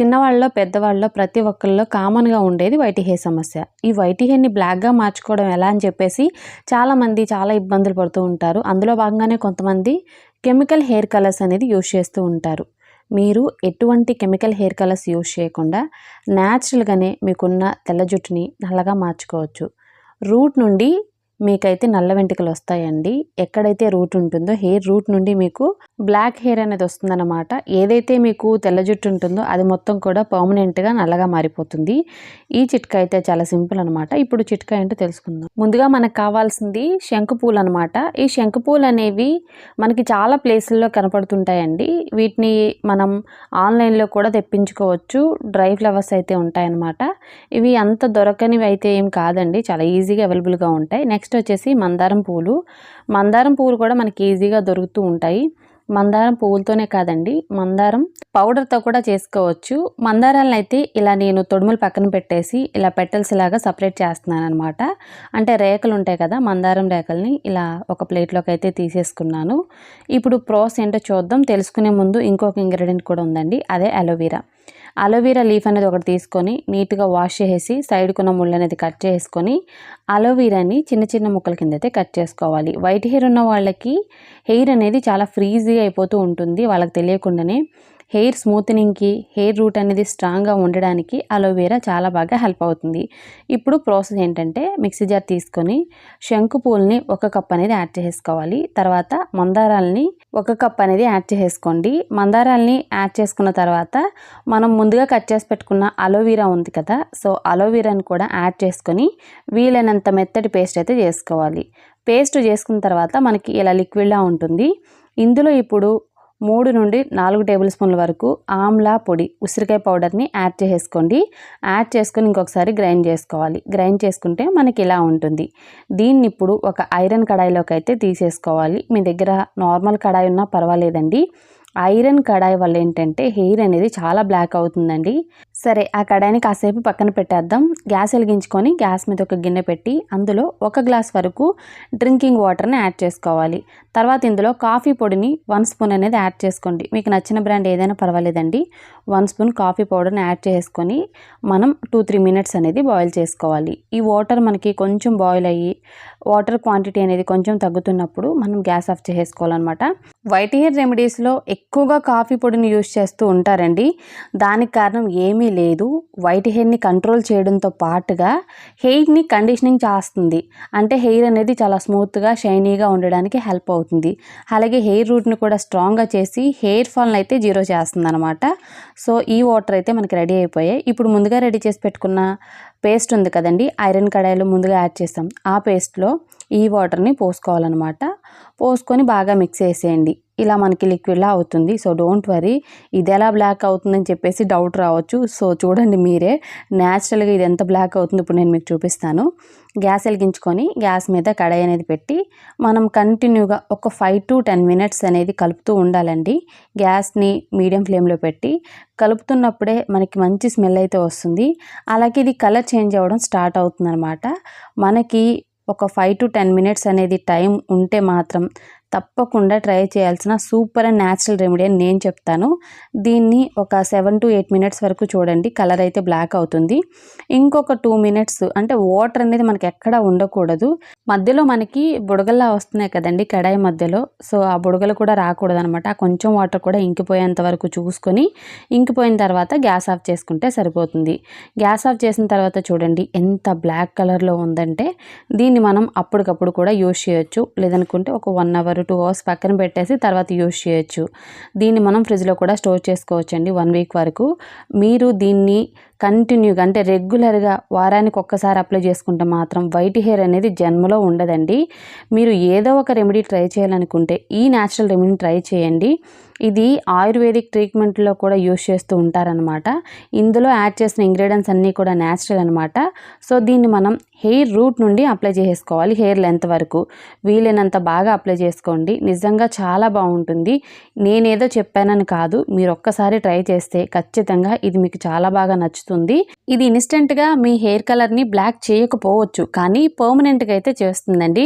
చిన్నవాళ్ళలో పెద్దవాళ్ళలో ప్రతి ఒక్కరిలో కామన్గా ఉండేది వైట్ సమస్య. ఈ వైట్ బ్లాక్గా మార్చుకోవడం ఎలా అని చెప్పేసి చాలామంది చాలా ఇబ్బందులు పడుతూ ఉంటారు. అందులో భాగంగానే కొంతమంది కెమికల్ హెయిర్ కలర్స్ అనేది యూజ్ చేస్తూ ఉంటారు. మీరు ఎటువంటి కెమికల్ హెయిర్ కలర్స్ యూజ్ చేయకుండా న్యాచురల్గానే మీకున్న తెల్ల జుట్టుని నల్లగా మార్చుకోవచ్చు. రూట్ నుండి మీకైతే నల్ల వెంట్రుకలు వస్తాయండి. ఎక్కడైతే రూట్ ఉంటుందో హెయిర్ రూట్ నుండి మీకు బ్లాక్ హెయిర్ అనేది వస్తుందన్నమాట. ఏదైతే మీకు తెల్ల జుట్టు ఉంటుందో అది మొత్తం కూడా పర్మనెంట్గా నల్లగా మారిపోతుంది. ఈ చిట్కా అయితే చాలా సింపుల్ అనమాట ఇప్పుడు చిట్కా ఏంటో తెలుసుకుందాం. ముందుగా మనకు కావాల్సింది శంకు పూలు అనమాట ఈ శంకు పూలు అనేవి మనకి చాలా ప్లేసుల్లో కనపడుతుంటాయండి. వీటిని మనం ఆన్లైన్లో కూడా తెప్పించుకోవచ్చు. డ్రై ఫ్లవర్స్ అయితే ఉంటాయన్నమాట. ఇవి అంత దొరకనివి అయితే ఏం కాదండి. చాలా ఈజీగా అవైలబుల్గా ఉంటాయి. నెక్స్ట్ నెక్స్ట్ వచ్చేసి మందారం పూలు. మందారం పూలు కూడా మనకి ఈజీగా దొరుకుతూ ఉంటాయి. మందారం పువ్వులతోనే కాదండి మందారం పౌడర్తో కూడా చేసుకోవచ్చు. మందారాలను అయితే ఇలా నేను తొడుములు పక్కన పెట్టేసి ఇలా పెటల్స్ లాగా సపరేట్ చేస్తున్నాను అనమాట అంటే రేఖలు ఉంటాయి కదా మందారం రేఖల్ని ఇలా ఒక ప్లేట్లోకి అయితే తీసేసుకున్నాను. ఇప్పుడు ప్రోస్ ఏంటో చూద్దాం. తెలుసుకునే ముందు ఇంకొక ఇంగ్రీడియంట్ కూడా ఉందండి అదే అలోవీరా. అలోవీరా లీఫ్ అనేది ఒకటి తీసుకొని నీట్గా వాష్ చేసేసి సైడ్కున్న ముళ్ళు అనేది కట్ చేసుకొని అలోవీరాని చిన్న చిన్న ముక్కల కింద అయితే కట్ చేసుకోవాలి. వైట్ హెయిర్ ఉన్న వాళ్ళకి హెయిర్ అనేది చాలా ఫ్రీజీగా అయిపోతూ ఉంటుంది. వాళ్ళకి తెలియకుండానే హెయిర్ స్మూత్నింగ్కి హెయిర్ రూట్ అనేది స్ట్రాంగ్గా ఉండడానికి అలోవేరా చాలా బాగా హెల్ప్ అవుతుంది. ఇప్పుడు ప్రాసెస్ ఏంటంటే మిక్సీ జార్ తీసుకొని శంకు పూల్ని ఒక కప్ అనేది యాడ్ చేసుకోవాలి తర్వాత మందారాలని ఒక కప్ అనేది యాడ్ చేసుకోండి మందారాలని యాడ్ చేసుకున్న తర్వాత మనం ముందుగా కట్ చేసి పెట్టుకున్న అలోవీరా ఉంది కదా సో అలోవీరాని కూడా యాడ్ చేసుకొని వీలైనంత మెత్తటి పేస్ట్ అయితే చేసుకోవాలి. పేస్ట్ చేసుకున్న తర్వాత మనకి ఇలా లిక్విడ్లా ఉంటుంది. ఇందులో ఇప్పుడు మూడు నుండి నాలుగు టేబుల్ స్పూన్ల వరకు ఆమ్లా పొడి ఉసిరికాయ పౌడర్ని యాడ్ చేసుకోండి యాడ్ చేసుకొని ఇంకొకసారి గ్రైండ్ చేసుకోవాలి. గ్రైండ్ చేసుకుంటే మనకి ఇలా ఉంటుంది. దీన్ని ఇప్పుడు ఒక ఐరన్ కడాయిలోకి అయితే తీసేసుకోవాలి. మీ దగ్గర నార్మల్ కడాయి ఉన్నా పర్వాలేదండి. ఐరన్ కడాయి వల్ల ఏంటంటే హెయిర్ అనేది చాలా బ్లాక్ అవుతుందండి. సరే ఆ కడాయిని కాసేపు పక్కన పెట్టేద్దాం. గ్యాస్ వెలిగించుకొని గ్యాస్ మీద ఒక గిన్నె పెట్టి అందులో ఒక గ్లాస్ వరకు డ్రింకింగ్ వాటర్ని యాడ్ చేసుకోవాలి. తర్వాత ఇందులో కాఫీ పొడిని వన్ స్పూన్ అనేది యాడ్ చేసుకోండి. మీకు నచ్చిన బ్రాండ్ ఏదైనా పర్వాలేదండి. వన్ స్పూన్ కాఫీ పౌడర్ని యాడ్ చేసుకొని మనం టూ త్రీ మినిట్స్ అనేది బాయిల్ చేసుకోవాలి. ఈ వాటర్ మనకి కొంచెం బాయిల్ అయ్యి వాటర్ క్వాంటిటీ అనేది కొంచెం తగ్గుతున్నప్పుడు మనం గ్యాస్ ఆఫ్ చేసుకోవాలన్నమాట వైట్ హెయిర్ రెమెడీస్లో ఎక్కువగా కాఫీ పొడిని యూజ్ చేస్తూ ఉంటారండి. దానికి కారణం ఏమి లేదు. వైట్ హెయిర్ని కంట్రోల్ చేయడంతో పాటుగా హెయిర్ని కండిషనింగ్ చేస్తుంది. అంటే హెయిర్ అనేది చాలా స్మూత్గా షైనీగా ఉండడానికి హెల్ప్ అవుతుంది. అలాగే హెయిర్ రూట్ని కూడా స్ట్రాంగ్గా చేసి హెయిర్ ఫాల్ని అయితే జీరో చేస్తుంది అనమాట సో ఈ వాటర్ అయితే మనకి రెడీ అయిపోయాయి. ఇప్పుడు ముందుగా రెడీ చేసి పెట్టుకున్న పేస్ట్ ఉంది కదండి ఐరన్ కడాయిలో ముందుగా యాడ్ చేస్తాం ఆ పేస్ట్లో ఈ వాటర్ని పోసుకోవాలన్నమాట. పోసుకొని బాగా మిక్స్ చేసేయండి. ఇలా మనకి లిక్విడ్లా అవుతుంది. సో డోంట్ వరీ ఇది ఎలా బ్లాక్ అవుతుందని చెప్పేసి డౌట్ రావచ్చు. సో చూడండి మీరే. న్యాచురల్గా ఇది ఎంత బ్లాక్ అవుతుంది ఇప్పుడు నేను మీకు చూపిస్తాను. గ్యాస్ వెలిగించుకొని గ్యాస్ మీద కడాయి అనేది పెట్టి మనం కంటిన్యూగా ఒక ఫైవ్ టు టెన్ మినిట్స్ అనేది కలుపుతూ ఉండాలండి. గ్యాస్ని మీడియం ఫ్లేమ్లో పెట్టి కలుపుతున్నప్పుడే మనకి మంచి స్మెల్ అయితే వస్తుంది. అలాగే ఇది కలర్ చేంజ్ అవ్వడం స్టార్ట్ అవుతుంది మనకి ఒక ఫైవ్ టు టెన్ మినిట్స్ అనేది టైం ఉంటే మాత్రం తప్పకుండా ట్రై చేయాల్సిన సూపర్ అండ్ న్యాచురల్ రెమెడీ అని నేను చెప్తాను. దీన్ని ఒక సెవెన్ టు ఎయిట్ మినిట్స్ వరకు చూడండి. కలర్ అయితే బ్లాక్ అవుతుంది. ఇంకొక టూ మినిట్స్ అంటే వాటర్ అనేది మనకి ఎక్కడ ఉండకూడదు. మధ్యలో మనకి బుడగల్లా వస్తున్నాయి కదండి కడాయి మధ్యలో. సో ఆ బుడగలు కూడా రాకూడదు అనమాట కొంచెం వాటర్ కూడా ఇంకిపోయేంత వరకు చూసుకొని ఇంకిపోయిన తర్వాత గ్యాస్ ఆఫ్ చేసుకుంటే సరిపోతుంది. గ్యాస్ ఆఫ్ చేసిన తర్వాత చూడండి ఎంత బ్లాక్ కలర్లో ఉందంటే దీన్ని మనం అప్పటికప్పుడు కూడా యూజ్ చేయొచ్చు. లేదనుకుంటే ఒక వన్ అవర్ టూ అవర్స్ పక్కన పెట్టేసి తర్వాత యూజ్ చేయొచ్చు. దీన్ని మనం ఫ్రిడ్జ్లో కూడా స్టోర్ చేసుకోవచ్చండి వన్ వీక్ వరకు. మీరు దీన్ని కంటిన్యూగా అంటే రెగ్యులర్గా వారానికి ఒక్కసారి అప్లై చేసుకుంటే మాత్రం వైట్ హెయిర్ అనేది జన్మలో ఉండదండి. మీరు ఏదో ఒక రెమెడీ ట్రై చేయాలనుకుంటే ఈ న్యాచురల్ రెమెడీని ట్రై చేయండి. ఇది ఆయుర్వేదిక్ ట్రీట్మెంట్లో కూడా యూస్ చేస్తూ ఉంటారనమాట ఇందులో యాడ్ చేసిన ఇంగ్రీడియంట్స్ అన్నీ కూడా న్యాచురల్ అనమాట సో దీన్ని మనం హెయిర్ రూట్ నుండి అప్లై చేసుకోవాలి హెయిర్ లెంత్ వరకు. వీలైనంత బాగా అప్లై చేసుకోండి. నిజంగా చాలా బాగుంటుంది. నేనేదో చెప్పానని కాదు. మీరు ఒక్కసారి ట్రై చేస్తే ఖచ్చితంగా ఇది మీకు చాలా బాగా నచ్చుతుంది. చేస్తుంది ఇది ఇన్స్టెంట్గా మీ హెయిర్ కలర్ని బ్లాక్ చేయకపోవచ్చు. కానీ పర్మనెంట్గా అయితే చేస్తుందండి.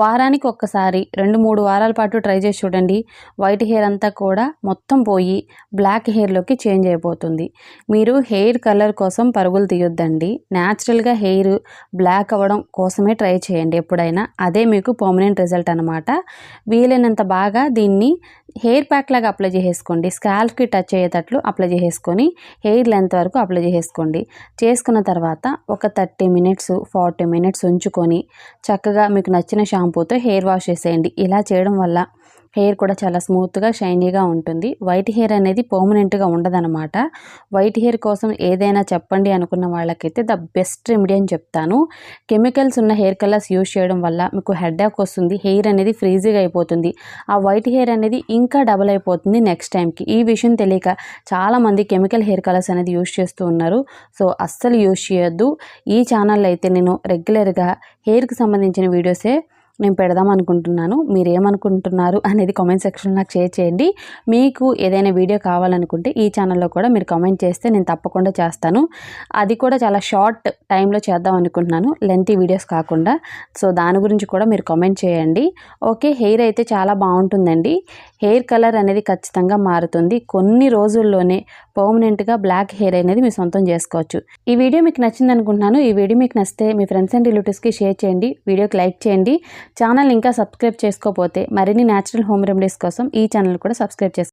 వారానికి ఒక్కసారి రెండు మూడు వారాల పాటు ట్రై చేసి చూడండి. వైట్ హెయిర్ అంతా కూడా మొత్తం పోయి బ్లాక్ హెయిర్లోకి చేంజ్ అయిపోతుంది. మీరు హెయిర్ కలర్ కోసం పరుగులు తీయొద్దండి. న్యాచురల్గా హెయిర్ బ్లాక్ అవ్వడం కోసమే ట్రై చేయండి ఎప్పుడైనా. అదే మీకు పర్మనెంట్ రిజల్ట్ అనమాట వీలైనంత బాగా దీన్ని హెయిర్ ప్యాక్ లాగా అప్లై చేసేసుకోండి. స్కాల్ఫ్కి టచ్ అయ్యేటట్లు అప్లై చేసేసుకొని హెయిర్ లెంత్ వరకు అప్లై చేసేసుకోండి. చేసుకోండి. చేసుకున్న తర్వాత ఒక థర్టీ మినిట్స్ ఫార్టీ మినిట్స్ ఉంచుకొని చక్కగా మీకు నచ్చిన షాంపూతో హెయిర్ వాష్ చేసేయండి. ఇలా చేయడం వల్ల హెయిర్ కూడా చాలా స్మూత్గా షైనీగా ఉంటుంది. వైట్ హెయిర్ అనేది పర్మనెంట్గా ఉండదనమాట వైట్ హెయిర్ కోసం ఏదైనా చెప్పండి అనుకున్న వాళ్ళకైతే ద బెస్ట్ రెమెడీ అని చెప్తాను. కెమికల్స్ ఉన్న హెయిర్ కలర్స్ యూజ్ చేయడం వల్ల మీకు హెడ్ఏక్ వస్తుంది హెయిర్ అనేది ఫ్రీజీగా అయిపోతుంది. ఆ వైట్ హెయిర్ అనేది ఇంకా డబల్ అయిపోతుంది నెక్స్ట్ టైంకి ఈ విషయం తెలియక చాలామంది కెమికల్ హెయిర్ కలర్స్ అనేది యూజ్ చేస్తూ ఉన్నారు. సో అస్సలు యూజ్ చేయొద్దు. ఈ ఛానల్లో అయితే నేను రెగ్యులర్గా హెయిర్కి సంబంధించిన వీడియోసే నేను పెడదాం అనుకుంటున్నాను. మీరు ఏమనుకుంటున్నారు అనేది కామెంట్ సెక్షన్లో నాకు షేర్ చేయండి. మీకు ఏదైనా వీడియో కావాలనుకుంటే ఈ ఛానల్లో కూడా మీరు కామెంట్ చేస్తే నేను తప్పకుండా చేస్తాను. అది కూడా చాలా షార్ట్ టైంలో చేద్దాం అనుకుంటున్నాను. లెంతీ వీడియోస్ కాకుండా. సో దాని గురించి కూడా మీరు కామెంట్ చేయండి. ఓకే హెయిర్ అయితే చాలా బాగుంటుందండి. హెయిర్ కలర్ అనేది ఖచ్చితంగా మారుతుంది. కొన్ని రోజుల్లోనే పర్మనెంట్గా బ్లాక్ హెయిర్ అనేది మీరు సొంతం చేసుకోవచ్చు. ఈ వీడియో మీకు నచ్చింది అనుకుంటున్నాను ఈ వీడియో మీకు నచ్చితే మీ ఫ్రెండ్స్ అండ్ రిలేటివ్స్కి షేర్ చేయండి. వీడియోకి లైక్ చేయండి. ఛానల్ ఇంకా సబ్స్క్రైబ్ చేసుకోకపోతే మరిన్ని న్యాచురల్ హోమ్ రెమెడీస్ కోసం ఈ ఛానల్ కూడా సబ్స్క్రైబ్ చేసుకోండి